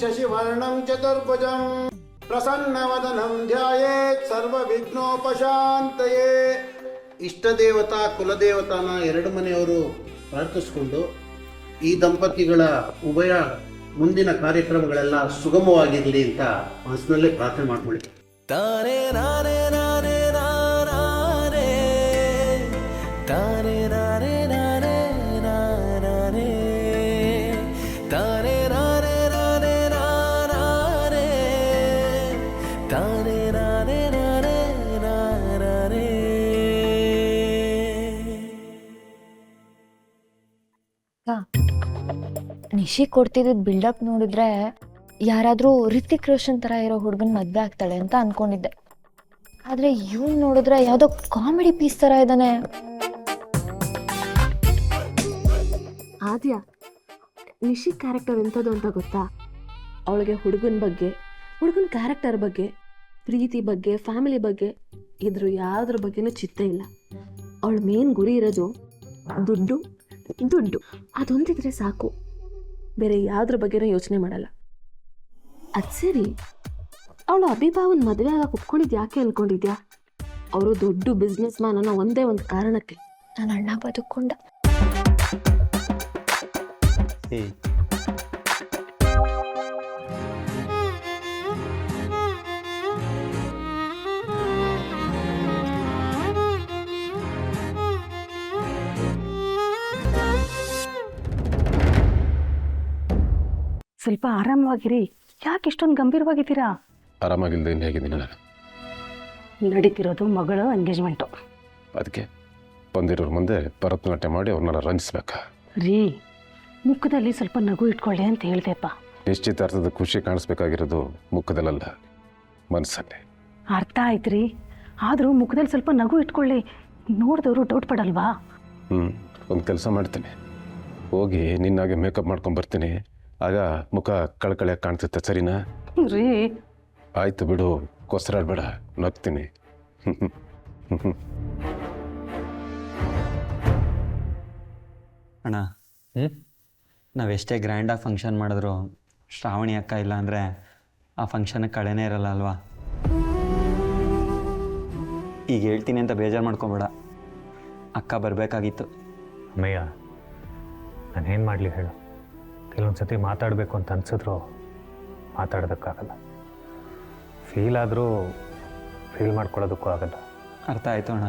ಶುಕ್ಲಾಂಬರಧರಣಂ ಚತುರ್ಭುಜಂ ಪ್ರಸನ್ನವದನಂ ಧ್ಯಾಯೇತ್ ಸರ್ವವಿಘ್ನೋಪಶಾಂತಯೇ ಇಷ್ಟ ದೇವತಾ ಕುಲದೇವತಾನ ಎರಡು ಮನೆಯವರು ಪ್ರಾರ್ಥಿಸಿಕೊಂಡು ಈ ದಂಪತಿಗಳ ಉಭಯ ಮುಂದಿನ ಕಾರ್ಯಕ್ರಮಗಳೆಲ್ಲ ಸುಗಮವಾಗಿರಲಿ ಅಂತ ಮನಸ್ಸಿನಲ್ಲೇ ಪ್ರಾರ್ಥನೆ ಮಾಡ್ಕೊಳ್ಳಿ. ತಾನೇ ನಾನೇ ನಾನೇ ನಾನೇ ತಾನೇ ನಾನೇ ನಿಶಿ ಕೊಡ್ತಿದ್ದ ಬಿಲ್ಡಪ್ ನೋಡಿದ್ರೆ ಯಾರಾದ್ರೂ ರಿತಿಕ್ ರೋಷನ್ ತರ ಇರೋ ಹುಡುಗನ್ ಮದ್ವೆ ಆಗ್ತಾಳೆ ಅಂತ ಅನ್ಕೊಂಡಿದ್ದೆ. ಆದ್ರೆ ಇವ್ನ್ ನೋಡಿದ್ರೆ ಯಾವ್ದೋ ಕಾಮಿಡಿ ಪೀಸ್ ತರ ಇದ್ದಾನೆ ಆದ್ಯ, ನಿಶಿ ಕ್ಯಾರೆಕ್ಟರ್ ಎಂಥದ್ದು ಅಂತ ಗೊತ್ತಾ? ಅವಳಿಗೆ ಹುಡುಗನ ಬಗ್ಗೆ, ಹುಡುಗನ ಕ್ಯಾರೆಕ್ಟರ್ ಬಗ್ಗೆ, ಪ್ರೀತಿ ಬಗ್ಗೆ ಫ್ಯಾಮಿಲಿ ಬಗ್ಗೆ ಇದ್ರ ಯಾವ್ದ್ರ ಬಗ್ಗೆನೂ ಚಿತ್ತ ಇಲ್ಲ. ಅವಳ ಮೇನ್ ಗುರಿ ಇರೋದು ದುಡ್ಡು. ದುಡ್ಡು ಅದೊಂದಿದ್ರೆ ಸಾಕು. ಬೇರೆ ಯಾವುದ್ರ ಬಗ್ಗೆನೂ ಯೋಚನೆ ಮಾಡಲ್ಲ. ಅದು ಸರಿ. ಅವಳು ಅಭಿಭಾವನ್ ಮದುವೆ ಆಗ ಒಪ್ಕೊಂಡಿದ್ದು ಯಾಕೆ ಅನ್ಕೊಂಡಿದ್ಯಾ? ಅವರು ದೊಡ್ಡ ಬಿಸ್ನೆಸ್ ಮ್ಯಾನ್ ಅನ್ನೋ ಒಂದೇ ಒಂದು ಕಾರಣಕ್ಕೆ. ನನ್ನ ಅಣ್ಣ ಬದುಕೊಂಡ ಸ್ವಲ್ಪ ಆರಾಮವಾಗಿರಿ. ಯಾಕೆ ಇಷ್ಟೊಂದು ಗಂಭೀರವಾಗಿದ್ದೀರಾ? ಆರಾಮಾಗಿಲ್ಲದೆ ಇನ್ನು ಹೇಗಿದ್ದೀನಿ ನಾನು? ನಡೀತಿರೋದು ಮಗಳು ಎಂಗೇಜ್ಮೆಂಟು. ಅದಕ್ಕೆ ಬಂದಿರೋರ ಮುಂದೆ ಭರತನಾಟ್ಯ ಮಾಡಿ ಅವ್ರನ್ನ ರಂಜಿಸ್ಬೇಕಾ. ರೀ ಮುಖದಲ್ಲಿ ಸ್ವಲ್ಪ ನಗು ಇಟ್ಕೊಳ್ಳಿ ಅಂತ ಹೇಳ್ದೆಪ್ಪ ನಿಶ್ಚಿತಾರ್ಥದ ಖುಷಿ ಕಾಣಿಸ್ಬೇಕಾಗಿರೋದು ಮುಖದಲ್ಲಲ್ಲ ಮನಸ್ಸಲ್ಲಿ ಅರ್ಥ ಆಯ್ತು ರೀ ಆದರೂ ಮುಖದಲ್ಲಿ ಸ್ವಲ್ಪ ನಗು ಇಟ್ಕೊಳ್ಳಿ. ನೋಡಿದವರು ಡೌಟ್ ಪಡಲ್ವಾ? ಹ್ಞೂ ಒಂದು ಕೆಲಸ ಮಾಡ್ತೀನಿ. ಹೋಗಿ ನಿನ್ನಾಗೆ ಮೇಕಪ್ ಮಾಡ್ಕೊಂಡು ಬರ್ತೀನಿ. ಆಗ ಮುಖ ಕಳ್ಕಳೆ ಕಾಣ್ತಿತ್ತ ಸರಿನಾ? ರೀ. ಆಯ್ತು ಬಿಡು ಕೊಸರಾಡ್ಬೇಡ ನಗ್ತೀನಿ. ಅಣ್ಣ ಹ್ಞೂ ನಾವೆಷ್ಟೇ ಗ್ರ್ಯಾಂಡಾಗಿ ಫಂಕ್ಷನ್ ಮಾಡಿದ್ರು ಶ್ರಾವಣಿ ಅಕ್ಕ ಇಲ್ಲ ಅಂದರೆ ಆ ಫಂಕ್ಷನ್ ಕಳೆನೇ ಇರಲ್ಲ ಅಲ್ವಾ? ಈಗ ಹೇಳ್ತೀನಿ ಅಂತ ಬೇಜಾರು ಮಾಡ್ಕೊಬೇಡ. ಅಕ್ಕ ಬರಬೇಕಾಗಿತ್ತು. ಅಮ್ಮಯ್ಯ ನಾನೇನು ಮಾಡಲಿ ಹೇಳು. ಕೆಲವೊಂದು ಸತಿ ಮಾತಾಡಬೇಕು ಅಂತ ಅನ್ಸಿದ್ರು ಮಾತಾಡೋದಕ್ಕಾಗಲ್ಲ. ಫೀಲ್ ಆದರೂ ಫೀಲ್ ಮಾಡ್ಕೊಳ್ಳೋದಕ್ಕೂ ಆಗಲ್ಲ. ಅರ್ಥ ಆಯಿತು ಅಣ್ಣ.